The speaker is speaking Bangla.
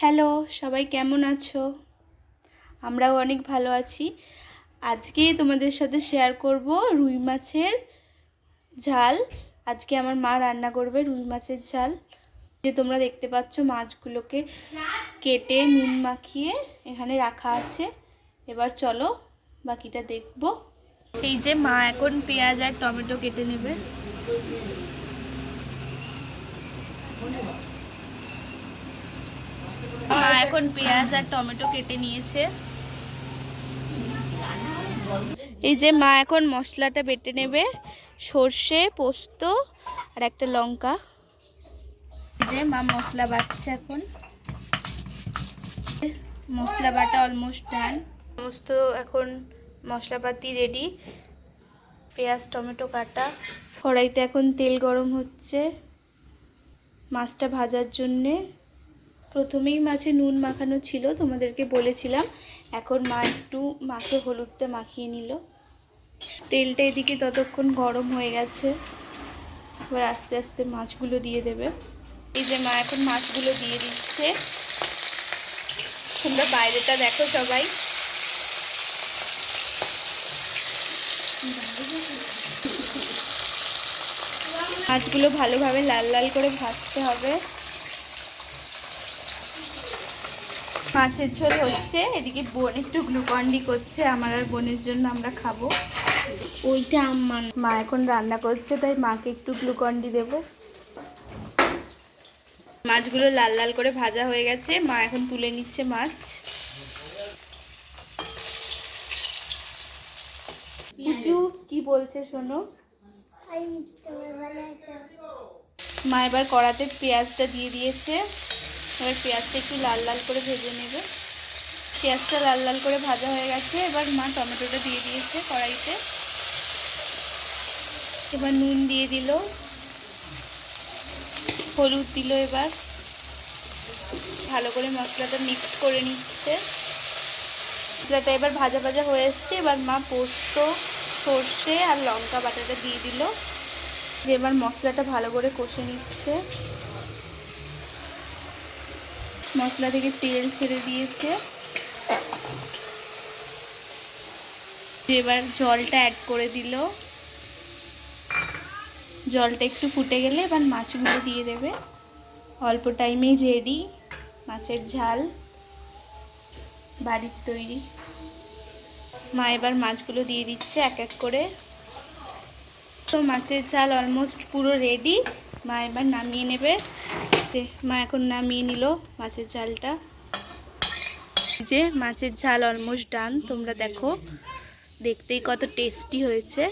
হ্যালো, সবাই কেমন আছো? আমরাও অনেক ভালো আছি। আজকে তোমাদের সাথে শেয়ার করব রুই মাছের ঝাল। আজকে আমার মা রান্না করবে রুই মাছের ঝাল। যে তোমরা দেখতে পাচ্ছ মাছগুলোকে কেটে নুন মাখিয়ে এখানে রাখা আছে। এবার চলো বাকিটা দেখব। এই যে মা এখন পেঁয়াজ আর টমেটো কেটে নেবে। এখন পেঁয়াজ আর টমেটো কেটে নিয়েছে। এই যে মা এখন মশলাটা বেটে নেবে, সর্ষে, পোস্ত আর একটা লঙ্কা। যে মা মশলা বাটছে এখন। মশলা বাটা অলমোস্ট ডান সমস্ত এখন মশলাপাতি রেডি পেঁয়াজ, টমেটো কাটা। কড়াইতে এখন তেল গরম হচ্ছে। মাছটা ভাজার জন্যে। প্রথমেই মাছে নুন মাখানো ছিল, তোমাদেরকে বলেছিলাম। এখন মা একটু মাছে হলুদটা মাখিয়ে নিল। তেলটা এদিকে ততক্ষণ গরম হয়ে গেছে। এবার আস্তে আস্তে মাছগুলো দিয়ে দেবে। এই যে মা এখন মাছগুলো দিয়ে দিচ্ছে। তোমরা বাইরেটা দেখো সবাই। মাছগুলো ভালোভাবে লাল লাল করে ভাজতে হবে। মাছের ঝোল হচ্ছে এদিকে বোন একটু গ্লুকন্ডি করছে আমার আর বোনের জন্য আমরা খাব। ওইটা আমার মা এখন রান্না করছে তাই মাকে একটু গ্লুকন্ডি দেব। মাছগুলো লাল লাল করে ভাজা হয়ে গেছে মা এখন তুলে নিচ্ছে মাছ। জুস কি বলছে শোনো? মা এবার কড়াতে পেঁয়াজটা দিয়ে দিয়েছে। এবার পেঁয়াজটা একটু লাল লাল করে ভেজে নেবে। পেঁয়াজটা লাল লাল করে ভাজা হয়ে গেছে, এবার মা টমেটোটা দিয়ে দিয়েছে কড়াইতে। এবার নুন দিয়ে দিল। হলুদ দিল এবার। ভালো করে মশলাটা মিক্স করে নিচ্ছে। মশলাটা এবার ভাজা ভাজা হয়ে এসছে, এবার মা পোস্ত, সর্ষে আর লঙ্কা বাটাটা দিয়ে দিল। দিয়ে এবার মশলাটা ভালো করে কষে নিচ্ছে। মশলা থেকে তেল ছেড়ে দিয়েছে। এবার জলটা অ্যাড করে দিল। জলটা একটু ফুটে গেলে এবার মাছগুলো দিয়ে দেবে। অল্প টাইমেই রেডি মাছের ঝাল, বাড়ির তৈরি। মা এবার মাছগুলো দিয়ে দিচ্ছে এক এক করে। তো মাছের ঝাল অলমোস্ট পুরো রেডি মা এবার নামিয়ে নেবে। মা এখন নামিয়ে নিল মাছের ঝালটা। যে মাছের ঝাল অলমোস্ট ডান তোমরা দেখো, দেখতেই কত টেস্টি হয়েছে।